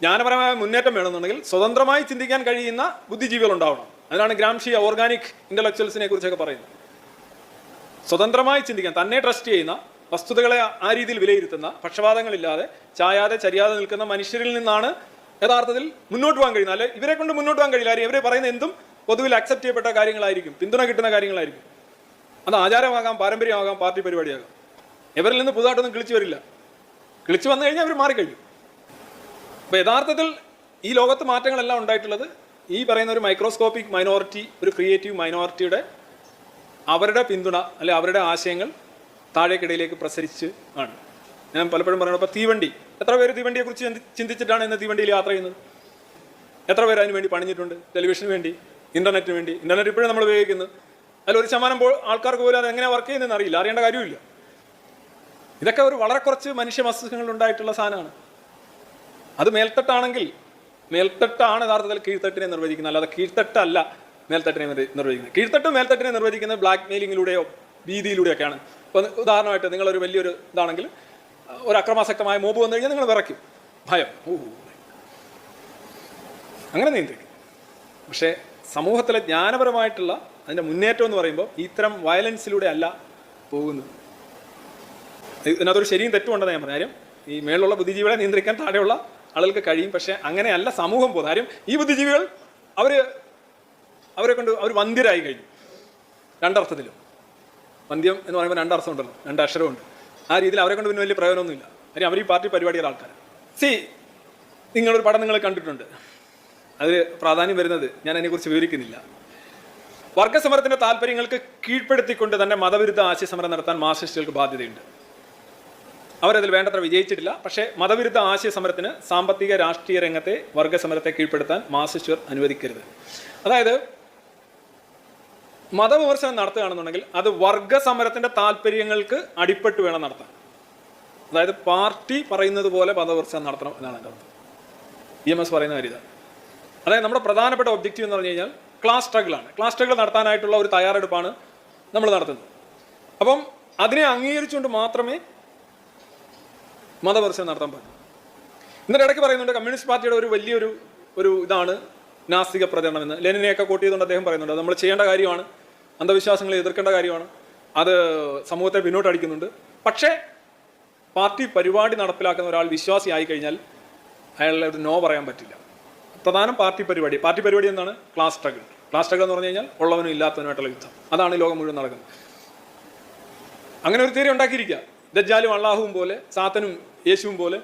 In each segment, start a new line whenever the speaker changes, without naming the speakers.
ജ്ഞാനപരമായ മുന്നേറ്റം വേണമെന്നുണ്ടെങ്കിൽ സ്വതന്ത്രമായി ചിന്തിക്കാൻ കഴിയുന്ന ബുദ്ധിജീവികൾ ഉണ്ടാവണം അതിനാണ് ഗ്രാംഷി ഓർഗാനിക് ഇന്റലക്ച്വൽസിനെ കുറിച്ചൊക്കെ പറയുന്നത്. സ്വതന്ത്രമായി ചിന്തിക്കാൻ തന്നെ ട്രസ്റ്റ് ചെയ്യുന്ന വസ്തുതകളെ ആ രീതിയിൽ വിലയിരുത്തുന്ന പക്ഷപാതങ്ങളില്ലാതെ ചായാതെ ചരിയാതെ നിൽക്കുന്ന മനുഷ്യരിൽ നിന്നാണ് യഥാർത്ഥത്തിൽ മുന്നോട്ട് പോകാൻ കഴിയുന്നത്. അല്ലെ ഇവരെ കൊണ്ട് മുന്നോട്ട് പോകാൻ കഴിയില്ല. ഇവരെ പറയുന്ന എന്തും പൊതുവിൽ അക്സെപ്റ്റ് ചെയ്യപ്പെട്ട കാര്യങ്ങളായിരിക്കും. പിന്തുണ കിട്ടുന്ന കാര്യങ്ങളായിരിക്കും. അത് ആചാരമാകാം പാരമ്പര്യമാകാം പാർട്ടി പരിപാടിയാകാം. ഇവരിൽ നിന്ന് പുതുതായിട്ടൊന്നും കിളിച്ചു വരില്ല. കിളിച്ചു വന്നു കഴിഞ്ഞാൽ അവർ മാറിക്കഴിയും അപ്പോൾ യഥാർത്ഥത്തിൽ ഈ ലോകത്ത് മാറ്റങ്ങളെല്ലാം ഉണ്ടായിട്ടുള്ളത് ഈ പറയുന്ന ഒരു മൈക്രോസ്കോപ്പിക് മൈനോറിറ്റി ഒരു ക്രിയേറ്റീവ് മൈനോറിറ്റിയുടെ അവരുടെ പിന്തുണ അല്ലെ അവരുടെ ആശയങ്ങൾ താഴേക്കിടയിലേക്ക് പ്രസരിച്ച് ആണ്. ഞാൻ പലപ്പോഴും പറയുന്നത് അപ്പോൾ തീവണ്ടി. എത്ര പേര് തീവണ്ടിയെക്കുറിച്ച് കുറിച്ച് ചിന്തിച്ചിട്ടാണ് ഇന്ന് തീവണ്ടിയിൽ യാത്ര ചെയ്യുന്നത്? എത്ര പേര് അതിന് വേണ്ടി പണിഞ്ഞിട്ടുണ്ട്? ടെലിവിഷന് വേണ്ടി ഇന്റർനെറ്റിന് വേണ്ടി. ഇന്റർനെറ്റ് ഇപ്പോഴും നമ്മൾ ഉപയോഗിക്കുന്നു. അതിൽ ഒരു ശതമാനം ആൾക്കാർക്ക് പോലും അത് എങ്ങനെ വർക്ക് ചെയ്യുന്നതെന്ന് അറിയില്ല. അറിയേണ്ട കാര്യമില്ല. ഇതൊക്കെ ഒരു വളരെ കുറച്ച് മനുഷ്യ മസ്തിഷ്കങ്ങൾ ഉണ്ടായിട്ടുള്ള സാധനമാണ്. അത് മേൽത്തട്ടാണെങ്കിൽ മേൽത്തട്ടാണ് യഥാർത്ഥത്തിൽ കീഴ്ത്തട്ടിനെ നിർവചിക്കുന്നത് അല്ലാതെ കീഴ്ത്തട്ടല്ല മേൽത്തട്ടിനെ നിർവ- നിർവചിക്കുന്നത്. കീഴ്ത്തട്ടും മേൽത്തട്ടിനെ നിർവചിക്കുന്നത് ബ്ലാക്ക് മെയിലിങ്ങിലൂടെയോ ഭീതിയിലൂടെയൊക്കെയാണ്. ഇപ്പം ഉദാഹരണമായിട്ട് നിങ്ങളൊരു വലിയൊരു ഇതാണെങ്കിൽ ഒരു അക്രമാസക്തമായ മോബ് വന്നു കഴിഞ്ഞാൽ നിങ്ങൾ വിറയ്ക്കും. ഭയം. അങ്ങനെ നിയന്ത്രിക്കും. പക്ഷേ സമൂഹത്തിലെ ജ്ഞാനപരമായിട്ടുള്ള അതിന്റെ മുന്നേറ്റം എന്ന് പറയുമ്പോൾ ഇത്തരം വയലൻസിലൂടെ അല്ല പോകുന്നത്. ഇതിനകത്തൊരു ശരിയും തെറ്റും ഉണ്ടെന്ന് ഞാൻ പറഞ്ഞാലും ഈ മേളിലുള്ള ബുദ്ധിജീവികളെ നിയന്ത്രിക്കാൻ താഴെയുള്ള ആളുകൾക്ക് കഴിയും പക്ഷേ അങ്ങനെയല്ല സമൂഹം പോകുന്നത്. കാര്യം ഈ ബുദ്ധിജീവികൾ അവർ അവരെ കൊണ്ട് അവർ വന്ധ്യരായി കഴിഞ്ഞു. രണ്ടർത്ഥത്തിലും. വന്ധ്യം എന്ന് പറയുമ്പോൾ രണ്ടർത്ഥം ഉണ്ടല്ലോ. രണ്ട് അക്ഷരമുണ്ട്. ആ രീതിയിൽ അവരെ കൊണ്ട് പിന്നെ വലിയ പ്രയോജനമൊന്നുമില്ല. കാര്യം അവർ ഈ പാർട്ടി പരിപാടിയുടെ ആൾക്കാർ സി നിങ്ങളൊരു പടം നിങ്ങൾ കണ്ടിട്ടുണ്ട്. അതിൽ പ്രാധാന്യം വരുന്നത് ഞാൻ അതിനെക്കുറിച്ച് വിവരിക്കുന്നില്ല. വർഗസമരത്തിന്റെ താല്പര്യങ്ങൾക്ക് കീഴ്പ്പെടുത്തിക്കൊണ്ട് തന്നെ മതവിരുദ്ധ ആശയസമരം നടത്താൻ മാർസിസ്റ്റുകൾക്ക് ബാധ്യതയുണ്ട്. അവരതിൽ വേണ്ടത്ര വിജയിച്ചിട്ടില്ല. പക്ഷേ മതവിരുദ്ധ ആശയ സമരത്തിന് സാമ്പത്തിക രാഷ്ട്രീയ രംഗത്തെ വർഗസമരത്തെ കീഴ്പ്പെടുത്താൻ മാസിസ്റ്റർ അനുവദിക്കരുത്. അതായത് മതവിമർശനം നടത്തുകയാണെന്നുണ്ടെങ്കിൽ അത് വർഗസമരത്തിന്റെ താല്പര്യങ്ങൾക്ക് അടിപ്പെട്ട് വേണം നടത്താൻ. അതായത് പാർട്ടി പറയുന്നത് പോലെ മതവിമർശനം നടത്തണം എന്നാണ് എന്റെ അർത്ഥം. ഇ എം എസ് പറയുന്ന കാര്യം അതായത് നമ്മുടെ പ്രധാനപ്പെട്ട ഒബ്ജക്റ്റീവ് എന്ന് പറഞ്ഞു കഴിഞ്ഞാൽ ക്ലാസ് സ്ട്രഗിളാണ്. ക്ലാസ് സ്ട്രഗിൾ നടത്താനായിട്ടുള്ള ഒരു തയ്യാറെടുപ്പാണ് നമ്മൾ നടത്തുന്നത്. അപ്പം അതിനെ അംഗീകരിച്ചുകൊണ്ട് മാത്രമേ മതപരിശോധന നടത്താൻ പറ്റും ഇന്നലെ ഇടയ്ക്ക് പറയുന്നുണ്ട് കമ്മ്യൂണിസ്റ്റ് പാർട്ടിയുടെ ഒരു വലിയൊരു ഒരു ഇതാണ് നാസ്തിക പ്രചരണം എന്ന്. ലെനിനെയൊക്കെ കോട്ട് അദ്ദേഹം പറയുന്നുണ്ട് നമ്മൾ ചെയ്യേണ്ട കാര്യമാണ് അന്ധവിശ്വാസങ്ങളെ എതിർക്കേണ്ട കാര്യമാണ് അത് സമൂഹത്തെ പിന്നോട്ടടിക്കുന്നുണ്ട്. പക്ഷേ പാർട്ടി പരിപാടി നടപ്പിലാക്കുന്ന ഒരാൾ വിശ്വാസിയായി കഴിഞ്ഞാൽ ഒരു നോ പറയാൻ പറ്റില്ല. പ്രധാനം പാർട്ടി പരിപാടി. പാർട്ടി പരിപാടി എന്താണ്? Class struggle. ക്ലാസ് സ്ട്രഗിൾ എന്ന് പറഞ്ഞു കഴിഞ്ഞാൽ ഉള്ളവനും ഇല്ലാത്തവനുമായിട്ടുള്ള യുദ്ധം. അതാണ് ലോകം മുഴുവൻ നടക്കുന്നത്. അങ്ങനെ ഒരു തീരെ ഉണ്ടാക്കിയിരിക്കുക. ദജ്ജാലും അള്ളാഹുവും പോലെ സാത്തനും യേശുവും പോലെ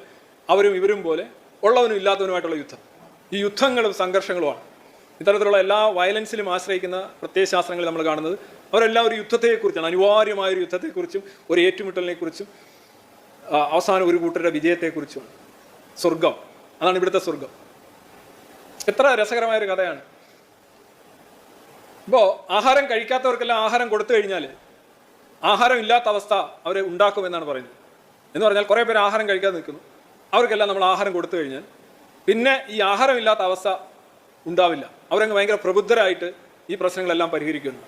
അവരും ഇവരും പോലെ ഉള്ളവനും ഇല്ലാത്തവനുമായിട്ടുള്ള യുദ്ധം. ഈ യുദ്ധങ്ങളും സംഘർഷങ്ങളുമാണ്. ഇത്തരത്തിലുള്ള എല്ലാ വയലൻസിലും ആശ്രയിക്കുന്ന പ്രത്യയശാസ്ത്രങ്ങൾ നമ്മൾ കാണുന്നത് അവരെല്ലാം ഒരു യുദ്ധത്തെക്കുറിച്ചാണ്. അനിവാര്യമായ ഒരു യുദ്ധത്തെക്കുറിച്ചും ഒരു ഏറ്റുമുട്ടലിനെക്കുറിച്ചും അവസാന ഒരു കൂട്ടരുടെ വിജയത്തെക്കുറിച്ചും. സ്വർഗം. അതാണ് ഇവിടുത്തെ സ്വർഗം. എത്ര രസകരമായ ഒരു കഥയാണ്. ഇപ്പോൾ ആഹാരം കഴിക്കാത്തവർക്കെല്ലാം ആഹാരം കൊടുത്തു കഴിഞ്ഞാൽ ആഹാരം ഇല്ലാത്ത അവസ്ഥ അവരെ ഉണ്ടാക്കുമെന്നാണ് പറയുന്നത്. എന്ന് പറഞ്ഞാൽ കുറേ പേര് ആഹാരം കഴിക്കാതെ നിൽക്കുന്നു. അവർക്കെല്ലാം നമ്മൾ ആഹാരം കൊടുത്തു കഴിഞ്ഞാൽ പിന്നെ ഈ ആഹാരം ഇല്ലാത്ത അവസ്ഥ ഉണ്ടാവില്ല. അവരങ്ങ് ഭയങ്കര പ്രബുദ്ധരായിട്ട് ഈ പ്രശ്നങ്ങളെല്ലാം പരിഹരിക്കുന്നു.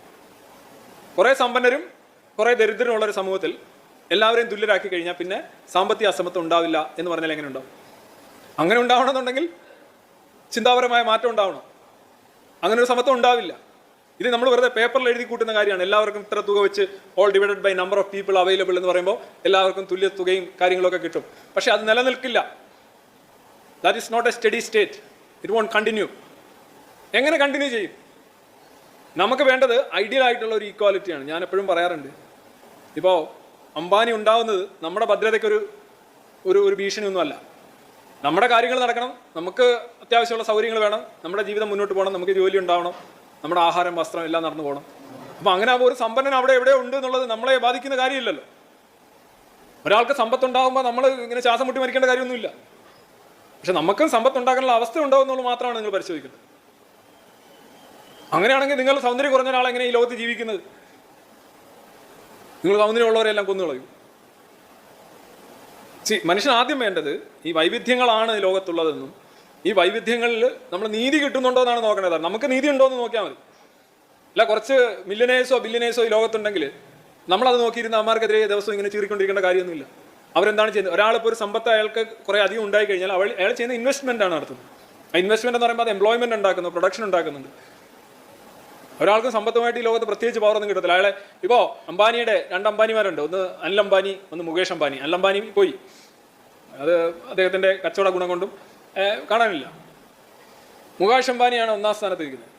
കുറേ സമ്പന്നരും കുറേ ഒരു സമൂഹത്തിൽ എല്ലാവരെയും തുല്യരാക്കി കഴിഞ്ഞാൽ പിന്നെ സാമ്പത്തിക അസമത്വം ഉണ്ടാവില്ല എന്ന് പറഞ്ഞാൽ എങ്ങനെ ഉണ്ടാവും? അങ്ങനെ ഉണ്ടാവണമെന്നുണ്ടെങ്കിൽ ചിന്താപരമായ മാറ്റം ഉണ്ടാവണം. അങ്ങനെ ഒരു സമത്വം ഉണ്ടാവില്ല. ഇത് നമ്മൾ വെറുതെ പേപ്പറിൽ എഴുതി കൂട്ടുന്ന കാര്യമാണ്. എല്ലാവർക്കും ഇത്ര തുക വെച്ച് all divided by number of people available എന്ന് പറയുമ്പോൾ എല്ലാവർക്കും തുല്യ തുകയും കാര്യങ്ങളൊക്കെ കിട്ടും. പക്ഷേ അത് നിലനിൽക്കില്ല. That is not a steady state it won't continue എങ്ങനെ കണ്ടിന്യൂ ചെയ്യും? നമുക്ക് വേണ്ടത് ഐഡിയൽ ആയിട്ടുള്ള ഒരു ഈക്വാലിറ്റിയാണ് ഞാൻ എപ്പോഴും പറയാറുണ്ട്. ഇപ്പോൾ അംബാനി ഉണ്ടാവുന്നത് നമ്മുടെ ഭദ്രതയ്ക്കൊരു ഒരു ഒരു ഭീഷണിയൊന്നുമല്ല. നമ്മുടെ കാര്യങ്ങൾ നടക്കണം. നമുക്ക് അത്യാവശ്യമുള്ള സൗകര്യങ്ങൾ വേണം. നമ്മുടെ ജീവിതം മുന്നോട്ട് പോകണം. നമുക്ക് ജോലി ഉണ്ടാവണം. നമ്മുടെ ആഹാരം വസ്ത്രം എല്ലാം നടന്നു പോകണം അപ്പം അങ്ങനെ ഒരു സമ്പന്നൻ അവിടെ എവിടെ ഉണ്ട് എന്നുള്ളത് നമ്മളെ ബാധിക്കുന്ന കാര്യമില്ലല്ലോ. ഒരാൾക്ക് സമ്പത്ത് ഉണ്ടാകുമ്പോൾ നമ്മൾ ഇങ്ങനെ ശ്വാസം മുട്ടി മരിക്കേണ്ട കാര്യമൊന്നുമില്ല. പക്ഷെ നമുക്കും സമ്പത്ത് ഉണ്ടാക്കാനുള്ള അവസ്ഥ ഉണ്ടാകുന്നുള്ളൂ മാത്രമാണ് നിങ്ങൾ പരിശോധിക്കുന്നത് അങ്ങനെയാണെങ്കിൽ നിങ്ങൾ സൗന്ദര്യം കുറഞ്ഞ ഒരാൾ എങ്ങനെ ഈ ലോകത്ത് ജീവിക്കുന്നത്? നിങ്ങൾ സൗന്ദര്യമുള്ളവരെല്ലാം കൊന്നു കളയും മനുഷ്യൻ ആദ്യം വേണ്ടത് ഈ വൈവിധ്യങ്ങളാണ് ലോകത്തുള്ളതെന്നും ഈ വൈവിധ്യങ്ങളിൽ നമ്മൾ നീതി കിട്ടുന്നുണ്ടോ എന്നാണ് നോക്കേണ്ടത്. നമുക്ക് നീതി ഉണ്ടോ എന്ന് നോക്കിയാൽ മതി. അല്ല കുറച്ച് മില്യനേഴ്സോ ബില്യനേഴ്സോ ഈ ലോകത്തുണ്ടെങ്കിൽ നമ്മളത് നോക്കിയിരുന്ന അമ്മമാർക്കെതിരെ ദിവസം ഇങ്ങനെ ചീറിക്കൊണ്ടിരിക്കേണ്ട കാര്യമൊന്നുമില്ല. അവരെന്താണ് ചെയ്യുന്നത്? ഒരാളിപ്പോൾ ഒരു സമ്പത്ത് അയാൾക്ക് കുറേ അധികം ഉണ്ടായി കഴിഞ്ഞാൽ അവൾ അയാൾ ചെയ്യുന്ന ഇൻവെസ്റ്റ്മെന്റ് ആണ് നടത്തുന്നത്. ആ ഇൻവെസ്റ്റ്മെന്റ് എന്ന് പറയുമ്പോൾ അത് എംപ്ലോയ്മെന്റ് ഉണ്ടാക്കുന്നു പ്രൊഡക്ഷൻ ഉണ്ടാക്കുന്നുണ്ട്. ഒരാൾക്കും സമ്പത്തുമായിട്ട് ഈ ലോകത്ത് പ്രത്യേകിച്ച് പവറൊന്നും കിട്ടത്തില്ല. അയാളെ ഇപ്പോൾ അംബാനിയുടെ രണ്ട് അംബാനിമാരുണ്ട്. ഒന്ന് അനിൽ അംബാനി ഒന്ന് മുകേഷ് അംബാനി. അനിൽ അംബാനി പോയി. അത് അദ്ദേഹത്തിന്റെ കച്ചവട ഗുണം കൊണ്ടും കാണാനില്ല. മുകേഷ് അംബാനിയാണ് ഒന്നാം സ്ഥാനത്ത് ഇരിക്കുന്നത്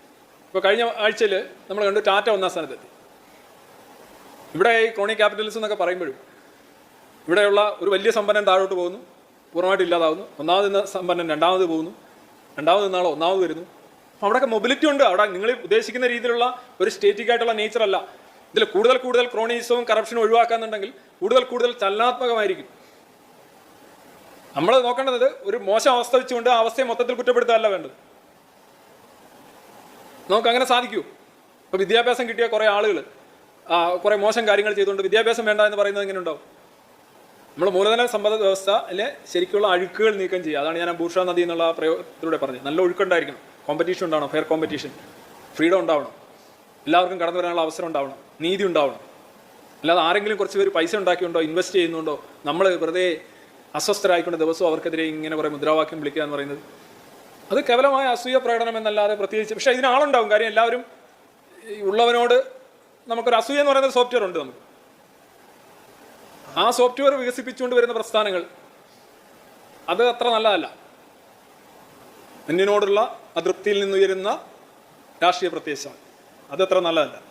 ഇപ്പോൾ കഴിഞ്ഞ ആഴ്ചയിൽ നമ്മൾ കണ്ടു ടാറ്റ ഒന്നാം സ്ഥാനത്തെത്തി. ഇവിടെ ഈ ക്രോണി ക്യാപിറ്റലിസം എന്നൊക്കെ പറയുമ്പോഴും ഇവിടെയുള്ള ഒരു വലിയ സമ്പന്നൻ താഴോട്ട് പോകുന്നു പൂർണമായിട്ട് ഇല്ലാതാവുന്നു. ഒന്നാമത് സമ്പന്നൻ രണ്ടാമത് പോകുന്നു രണ്ടാമത് നിന്നാൾ ഒന്നാമത് വരുന്നു. അപ്പോൾ അവിടെയൊക്കെ മൊബിലിറ്റി ഉണ്ട്. അവിടെ നിങ്ങൾ ഉദ്ദേശിക്കുന്ന രീതിയിലുള്ള ഒരു സ്റ്റേറ്റിക് ആയിട്ടുള്ള നേച്ചർ അല്ല. ഇതിൽ കൂടുതൽ കൂടുതൽ ക്രോണിസവും കറപ്ഷനും ഒഴിവാക്കാന്നുണ്ടെങ്കിൽ കൂടുതൽ കൂടുതൽ ചലനാത്മകമായിരിക്കും. നമ്മൾ നോക്കേണ്ടത് ഒരു മോശം അവസ്ഥ വെച്ചുകൊണ്ട് ആ അവസ്ഥയെ മൊത്തത്തിൽ കുറ്റപ്പെടുത്തുകയല്ല വേണ്ടത്. നമുക്ക് അങ്ങനെ സാധിക്കൂ. ഇപ്പോൾ വിദ്യാഭ്യാസം കിട്ടിയ കുറേ ആളുകൾ കുറേ മോശം കാര്യങ്ങൾ ചെയ്തുകൊണ്ട് വിദ്യാഭ്യാസം വേണ്ട എന്ന് പറയുന്നത് എങ്ങനെ ഉണ്ടാവും നമ്മൾ മൂലധന സമ്പദ് വ്യവസ്ഥയിലെ ശരിക്കുള്ള അഴുക്കുകൾ നീക്കം ചെയ്യുക. അതാണ് ഞാൻ ഭൂഷ നദി എന്നുള്ള പ്രയോഗത്തിലൂടെ പറഞ്ഞത്. നല്ല ഒഴുക്കുണ്ടായിരിക്കണം. കോമ്പറ്റീഷൻ ഉണ്ടാവണം ഫെയർ കോമ്പറ്റീഷൻ ഫ്രീഡം ഉണ്ടാവണം. എല്ലാവർക്കും കടന്നു വരാനുള്ള അവസരം ഉണ്ടാവണം. നീതി ഉണ്ടാവണം. അല്ലാതെ ആരെങ്കിലും കുറച്ച് പേര് പൈസ ഉണ്ടാക്കിയുണ്ടോ ഇൻവെസ്റ്റ് ചെയ്യുന്നുണ്ടോ നമ്മൾ വെറുതെ അസ്വസ്ഥരായിക്കൊണ്ട് ദിവസവും അവർക്കെതിരെ ഇങ്ങനെ കുറേ മുദ്രാവാക്യം വിളിക്കുക എന്ന് പറയുന്നത്. അത് കേവലമായ അസൂയ പ്രകടനം എന്നല്ലാതെ പ്രത്യേകിച്ച് പക്ഷേ ഇതിനാളുണ്ടാവും കാര്യം എല്ലാവരും ഉള്ളവനോട് നമുക്കൊരു അസൂയ എന്ന് പറയുന്ന സോഫ്റ്റ്വെയർ ഉണ്ട് നമുക്ക്. ആ സോഫ്റ്റ്വെയർ വികസിപ്പിച്ചുകൊണ്ട് വരുന്ന പ്രസ്ഥാനങ്ങൾ അത് അത്ര നല്ലതല്ല. എന്നിനോടുള്ള അതൃപ്തിയിൽ നിന്നുയരുന്ന രാഷ്ട്രീയ പ്രത്യയശം അത് അത്ര നല്ലതല്ല.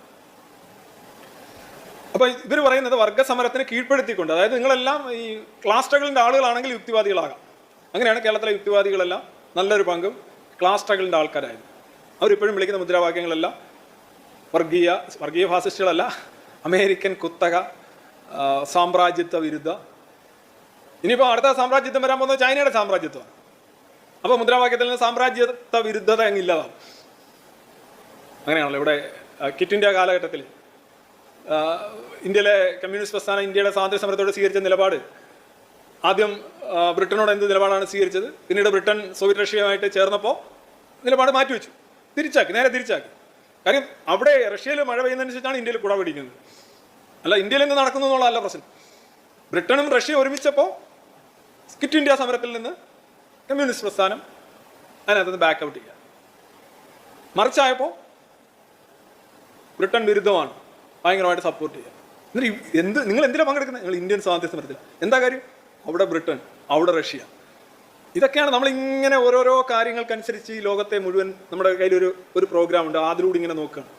അപ്പൊ ഇവർ പറയുന്നത് വർഗസമരത്തിന് കീഴ്പ്പെടുത്തിക്കൊണ്ട് അതായത് നിങ്ങളെല്ലാം ഈ ക്ലാസ് സ്ട്രഗിളിന്റെ ആളുകളാണെങ്കിൽ യുക്തിവാദികളാകാം. അങ്ങനെയാണ് കേരളത്തിലെ യുക്തിവാദികളെല്ലാം നല്ലൊരു പങ്കും ക്ലാസ് സ്ട്രഗിളിന്റെ ആൾക്കാരായത് അവരിപ്പോഴും വിളിക്കുന്ന മുദ്രാവാക്യങ്ങളെല്ലാം വർഗീയ വർഗീയ ഫാസിസ്റ്റുകളല്ല അമേരിക്കൻ കുത്തക സാമ്രാജ്യത്വ വിരുദ്ധ. ഇനിയിപ്പോൾ അടുത്ത സാമ്രാജ്യത്വം വരാൻ പോകുന്നത് ചൈനയുടെ സാമ്രാജ്യത്വമാണ്. അപ്പോൾ മുദ്രാവാക്യത്തിൽ നിന്ന് സാമ്രാജ്യത്വ വിരുദ്ധത അങ്ങ് ഇല്ലാതാവും. അങ്ങനെയാണല്ലോ ഇവിടെ കിറ്റ് ഇന്ത്യ കാലഘട്ടത്തിൽ ഇന്ത്യയിലെ കമ്മ്യൂണിസ്റ്റ് പ്രസ്ഥാനം ഇന്ത്യയുടെ സ്വാതന്ത്ര്യ സമരത്തോട് സ്വീകരിച്ച നിലപാട്. ആദ്യം ബ്രിട്ടനോട് എന്ത് നിലപാടാണ് സ്വീകരിച്ചത്? പിന്നീട് ബ്രിട്ടൻ സോവിയറ്റ് റഷ്യയുമായിട്ട് ചേർന്നപ്പോൾ നിലപാട് മാറ്റിവെച്ചു തിരിച്ചാക്കി നേരെ തിരിച്ചാക്കി. കാര്യം അവിടെ റഷ്യയിൽ മഴ പെയ്യുന്നതനുസരിച്ചാണ് ഇന്ത്യയിൽ കുട പിടിക്കുന്നത്. അല്ല ഇന്ത്യയിൽ നിന്ന് നടക്കുന്നു എന്നുള്ളതല്ല പ്രശ്നം. ബ്രിട്ടനും റഷ്യയും ഒരുമിച്ചപ്പോൾ സ്കിറ്റ് ഇന്ത്യ സമരത്തിൽ നിന്ന് കമ്മ്യൂണിസ്റ്റ് പ്രസ്ഥാനം അതിനകത്ത് ബാക്ക് ഔട്ട് ചെയ്യുക മറിച്ചായപ്പോൾ ബ്രിട്ടൻ വിരുദ്ധമാണ്. ഭയങ്കരമായിട്ട് സപ്പോർട്ട് ചെയ്യുക എന്നിട്ട് എന്ത് നിങ്ങൾ എന്തിനാണ് പങ്കെടുക്കുന്നത്? നിങ്ങൾ ഇന്ത്യൻ സ്വാതന്ത്ര്യ സമരത്തിൽ. എന്താ കാര്യം? അവിടെ ബ്രിട്ടൻ അവിടെ റഷ്യ. ഇതൊക്കെയാണ് നമ്മളിങ്ങനെ ഓരോരോ കാര്യങ്ങൾക്കനുസരിച്ച് ഈ ലോകത്തെ മുഴുവൻ നമ്മുടെ കയ്യിലൊരു ഒരു പ്രോഗ്രാം ഉണ്ട്. അതിലൂടെ ഇങ്ങനെ നോക്കുകയാണ്